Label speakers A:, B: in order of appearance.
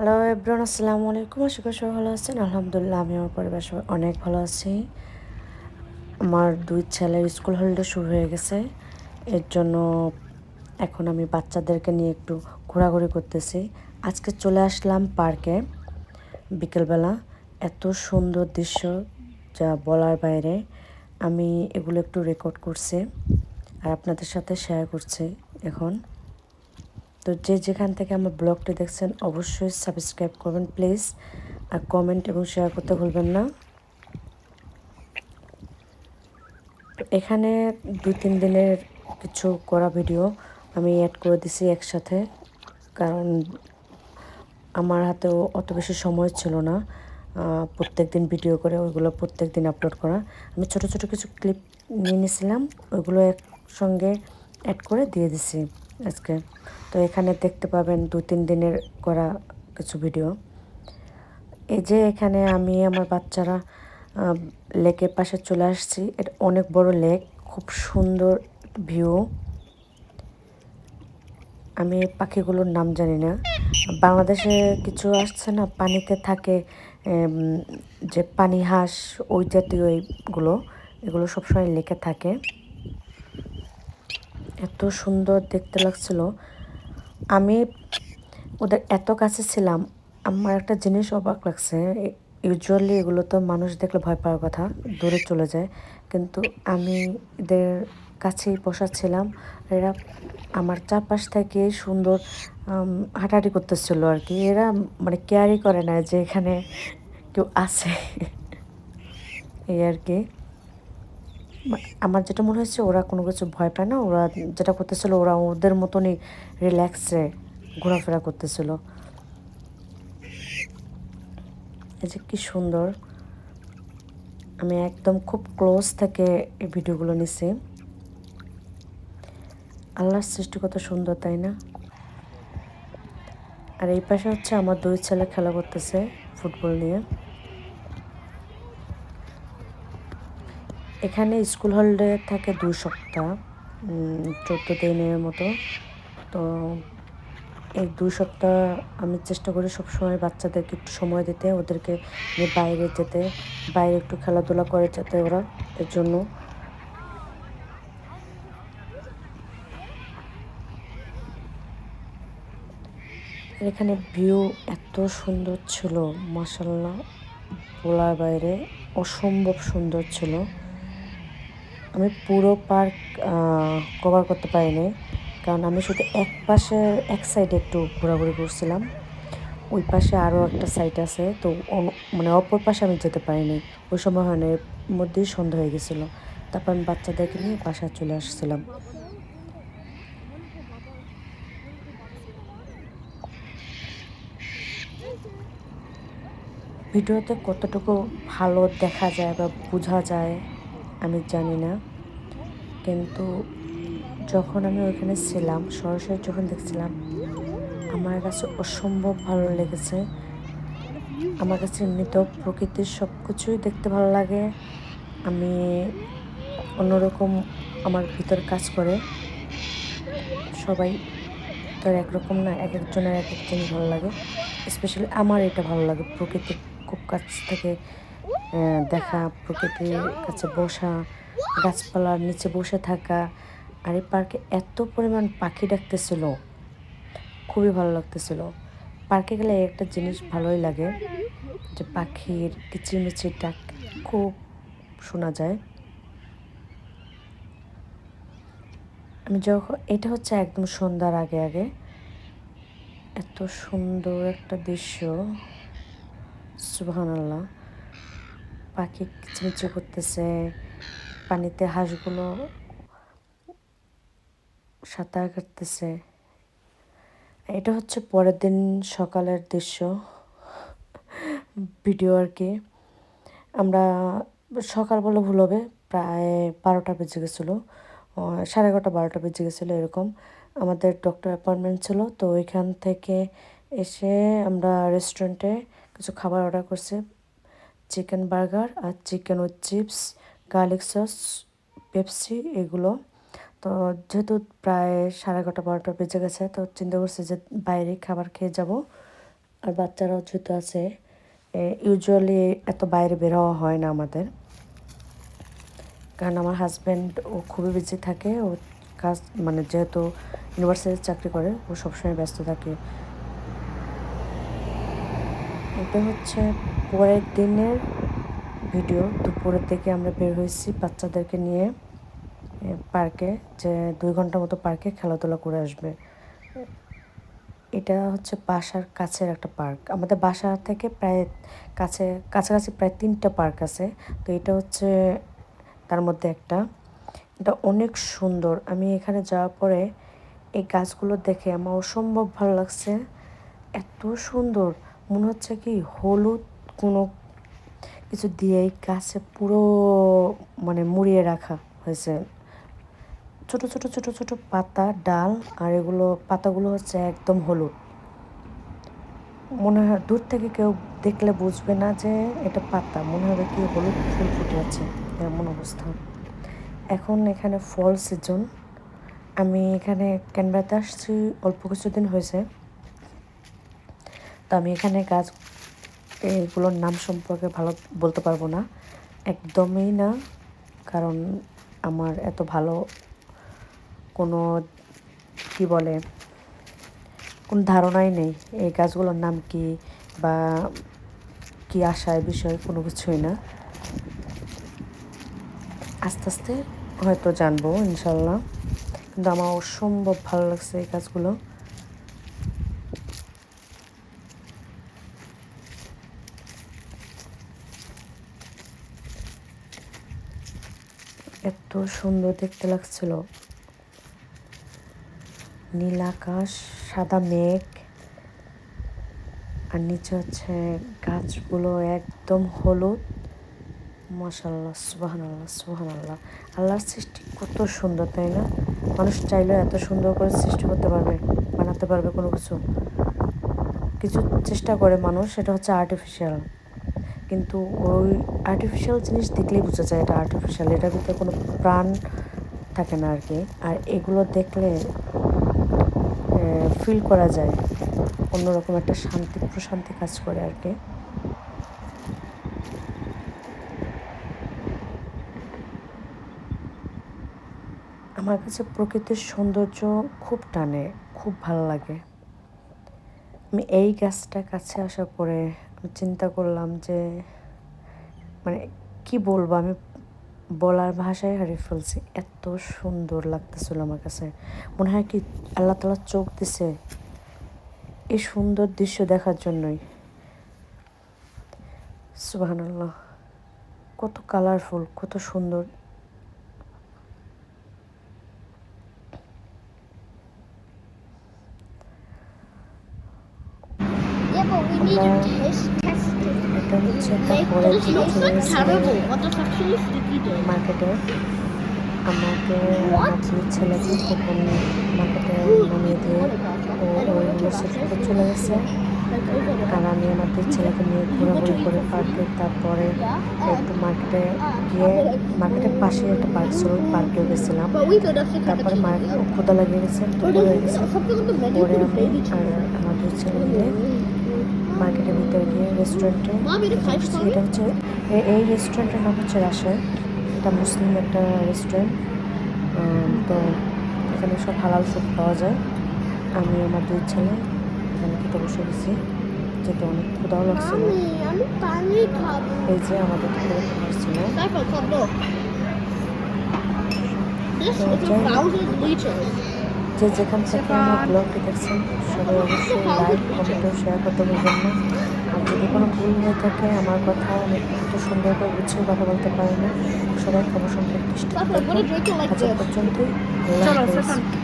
A: Hello everyone আসসালামু আলাইকুম আশা করি সবাই ভালো আছেন। আলহামদুলিল্লাহ, আমি আমার পরিবার সবাই অনেক ভালো আছি। আমার দুই ছেলের স্কুল হলিডে শুরু হয়ে গেছে। এর জন্য এখন আমি বাচ্চাদেরকে নিয়ে একটু ঘোরাঘুরি করতেছি। আজকে চলে আসলাম পার্কে বিকেলবেলা। এত সুন্দর দৃশ্য যা বলার বাইরে। আমি এগুলো একটু রেকর্ড করছি আর আপনাদের সাথে শেয়ার করছি এখন। তো যে যেখান থেকে আমার ব্লগটি দেখছেন, অবশ্যই সাবস্ক্রাইব করবেন, প্লিজ। আর কমেন্ট এবং শেয়ার করতে ভুলবেন না। এখানে দু তিন দিনের কিছু করা ভিডিও আমি অ্যাড করে দিছি একসাথে, কারণ আমার হাতেও অত বেশি সময় ছিল না প্রত্যেক দিন ভিডিও করে, ওইগুলো প্রত্যেক দিন আপলোড করা। আমি ছোট ছোট কিছু ক্লিপ নিয়ে নিয়েছিলাম ওইগুলো একসঙ্গে অ্যাড করে দিয়ে দিছি। আজকে। তো এখানে দেখতে পাবেন দু, তিন দিনের করা কিছু ভিডিও এই যে এখানে আমি আমার বাচ্চারা লেকের পাশে চলে আসছি। এটা অনেক বড় লেক, খুব সুন্দর ভিউ আমি পাখিগুলোর নাম জানি না। বাংলাদেশে কিছু আসছে না? পানিতে থাকে যে পানি হাঁস, ওই জাতীয় এইগুলো। এগুলো সবসময় লেকে থাকে। এত সুন্দর দেখতে লাগছিল। আমি ওদের এত কাছে ছিলাম, আমার একটা জিনিস অবাক লাগছে। ইউজুয়ালি এগুলো তো মানুষ দেখলে ভয় পাওয়ার কথা, দূরে চলে যায়। কিন্তু আমি এদের কাছেই বসাচ্ছিলাম এরা আমার চারপাশ থেকে সুন্দর হাঁটাহাঁটি করতেছিল আর কি। এরা মানে কেয়ারই করে না যে এখানে কেউ আছে। এই আর কি। আমার যেটা মনে হয়েছে, ওরা কোনো কিছু ভয় পায় না। ওরা যেটা করতেছিল, ওরা ওদের মতনই রিল্যাক্সে ঘোরাফেরা করতেছিল। এই যে কি সুন্দর। আমি একদম খুব ক্লোজ থেকে এই ভিডিওগুলো নিছি। আল্লাহর সৃষ্টি কত সুন্দর, তাই না? আর এই পাশে হচ্ছে আমার দুই ছেলে খেলা করতেছে ফুটবল নিয়ে। এখানে স্কুল হলিডে থাকে দুই সপ্তাহ চোদ্দ দিনের মতো। তো এই দুই সপ্তাহ আমি চেষ্টা করি সবসময় বাচ্চাদেরকে একটু সময় দিতে, ওদেরকে বাইরে যেতে, বাইরে একটু খেলাধুলা করে যেতে ওরা এর জন্য এখানে ভিউ এত সুন্দর ছিল মাসাল্লাহ বলার বাইরে অসম্ভব সুন্দর ছিল। আমি পুরো পার্ক কভার করতে পারিনি। কারণ আমি শুধু এক পাশে এক সাইডে একটু ঘোরাঘুরি করছিলাম। ওই পাশে আরও একটা সাইড আছে, তো মানে অপর পাশে আমি যেতে পারিনি। ওই সময় হয় মধ্যেই সন্ধ্যা হয়ে গেছিল। তারপর আমি বাচ্চাদেরকে নিয়ে বাসায় চলে আসছিলাম। ভিডিওতে কতটুকু ভালো দেখা যায় বা বোঝা যায় আমি জানি না। কিন্তু যখন আমি ওইখানে ছিলাম, সরাসরি যখন দেখছিলাম, আমার কাছে অসম্ভব ভালো লেগেছে। আমার কাছে এমনিতেও প্রকৃতির সব কিছুই দেখতে ভালো লাগে। আমি অন্যরকম আমার ভিতর কাজ করে। সবাই তার একরকম না, এক একজনের এক এক জিনিস ভালো লাগে। স্পেশালি আমার এটা ভালো লাগে, প্রকৃতির খুব কাছ থেকে দেখা প্রকৃতির কাছে বসা, গাছপালার নিচে বসে থাকা, আর এই পার্কে এত পরিমাণ পাখি ডাকতেছিল, খুবই ভালো লাগতেছিল। পার্কে গেলে একটা জিনিস ভালোই লাগে, যে পাখির কিচিরমিচির ডাক খুব শোনা যায়। আমি যখন, এটা হচ্ছে একদম সন্ধ্যার আগে আগে, এত সুন্দর একটা দৃশ্য সুবাহান আল্লাহ পাখি কিচমিচি করতেছে, পানিতে হাঁসগুলো সাঁতার কাটতেছে। এটা হচ্ছে পরের দিন সকালের দৃশ্য। ভিডিও আর কি। আমরা সকাল বলে ভুল হবে, প্রায় বারোটা বেজে গেছিল। সাড়ে এগারোটা, বারোটা বেজে গেছিল এরকম। আমাদের ডক্টর অ্যাপয়েন্টমেন্ট ছিল, তো ওইখান থেকে এসে আমরা রেস্টুরেন্টে কিছু খাবার অর্ডার করছি। Chicken burger R chicken with chips, garlic sauce, Pepsi এগুলো। তো যেহেতু প্রায় সাড়ে এগারোটা, বারোটা বেজে গেছে, তো চিন্তা করছি যে বাইরে খাবার খেয়ে যাব। আর বাচ্চারাও যেহেতু আছে ইউজুয়ালি এত বাইরে বের হওয়া হয় না আমাদের। কারণ আমার হাজব্যান্ড ও খুবই বিজি থাকে, ও কাজ মানে যেহেতু ইউনিভার্সিটির চাকরি করে, ও সবসময় ব্যস্ত থাকে। এটা হচ্ছে পরের দিনের ভিডিও। দুপুরের দিকে আমরা বের হয়েছি বাচ্চাদেরকে নিয়ে পার্কে, যে দুই ঘণ্টা মতো পার্কে খেলাধুলা করে আসবে। এটা হচ্ছে বাসার কাছের একটা পার্ক। আমাদের বাসা থেকে প্রায় কাছে, কাছাকাছি প্রায় তিনটা পার্ক আছে। তো এটা হচ্ছে তার মধ্যে একটা। এটা অনেক সুন্দর। আমি এখানে যাওয়ার পরে এই গাছগুলো দেখে আমার অসম্ভব ভালো লাগছে। এত সুন্দর। মনে হচ্ছে কি হলুদ কোনো কিছু দিয়ে গাছে পুরো মানে মুড়িয়ে রাখা হয়েছে। ছোট ছোট ছোট ছোট পাতা, ডাল, আর এগুলো, পাতাগুলো হচ্ছে একদম হলুদ। মনে হয় দূর থেকে কেউ দেখলে বুঝবে না যে এটা পাতা। মনে হবে কি হলুদ ফুল ফুটে আছে, এমন অবস্থা। এখন এখানে ফল সিজন। আমি এখানে ক্যানবেরাতে আসছি, অল্প কিছুদিন হয়েছে। তো আমি এখানে গাছ এগুলোর নাম সম্পর্কে ভালো বলতে পারব না। একদমই না, কারণ আমার এত ভালো কোনো কি বলে, কোনো ধারণাই নেই এই গাছগুলোর নাম কি বা কি আশায় বিষয় কোনো কিছুই না। আস্তে আস্তে হয়তো জানব ইনশাল্লাহ, কিন্তু আমার অসম্ভব ভালো লাগছে এই গাছগুলো এত সুন্দর দেখতে লাগছিল। নীল আকাশ, সাদা মেঘ, আর নিচে হচ্ছে গাছগুলো একদম হলুদ। মাশাল্লাহ সুবাহান আল্লাহ সুবাহান আল্লাহ আল্লাহর সৃষ্টি কত সুন্দর, তাই না? মানুষ চাইলেও এত সুন্দর করে সৃষ্টি করতে পারবে, বানাতে পারবে কোনো কিছু। কিছু চেষ্টা করে মানুষ, সেটা হচ্ছে আর্টিফিশিয়াল কিন্তু ওই আর্টিফিশিয়াল জিনিস দেখলেই বোঝা যায় এটা আর্টিফিশিয়াল এটার ভিতরে কোনো প্রাণ থাকে না আর কি। আর এগুলো দেখলে ফিল করা যায়, অন্যরকম একটা শান্তি, প্রশান্তি কাজ করে আর কি। আমার কাছে প্রকৃতির সৌন্দর্য খুব টানে, খুব ভালো লাগে। আমি এই গাছটা কাছে আসার পরে চিন্তা করলাম যে মানে কি বলব, আমি বলার ভাষায় হারিয়ে ফেলছি। এত সুন্দর লাগতেছিল আমার কাছে। মনে হয় কি আল্লাহ তালা চোখ দিছে এই সুন্দর দৃশ্য দেখার জন্যই। আল্লাহ কত কালারফুল কত সুন্দর।
B: It.
A: এটা হচ্ছে
B: like terrible.
A: চলে
B: doing?
A: মার্কেটে আমাকে? আমার ছেলেকে তখন মার্কেটে নামিয়ে দিয়ে ও ওই ইউনিভার্সিটিতে চলে গেছে। আর আমি আমার ছেলেকে নিয়ে ঘোরাঘুরি করে পার্কে তারপরে একটু মার্কেটে গিয়ে মার্কেটের পাশে একটা পার্ক ছিল পার্কেও গেছিলাম। তারপরে মার্কেট ক্ষুদা লাগিয়ে গেছে গেছে। পরে আমি আর আমার ছেলে মিলে মার্কেটের ভিতরে গিয়ে রেস্টুরেন্টে? এটা হচ্ছে এই রেস্টুরেন্টের নাম হচ্ছে রাশের এটা মুসলিম একটা রেস্টুরেন্ট তো এখানে সব হালাল ফুড পাওয়া যায়। আমি আমার দুই ছেলে এখানে খেতে বসে গেছি। যেতে অনেক ক্ষুদাও লাগছিল. এই যে আমাদের দুপুরে খাবার ছিল। যে যেখান থেকে আমার ব্লগটি দেখছেন সবাই অবশ্যই লাইক কমেন্ট ও শেয়ার করতে ভুলবেন না। আর যদি কোনো ভুল হয়ে থাকে আমার কথা আমি একটু সুন্দর করে গুছিয়ে কথা বলতে পারি না। সবাই ক্ষমা সম্পর্কে দৃষ্টি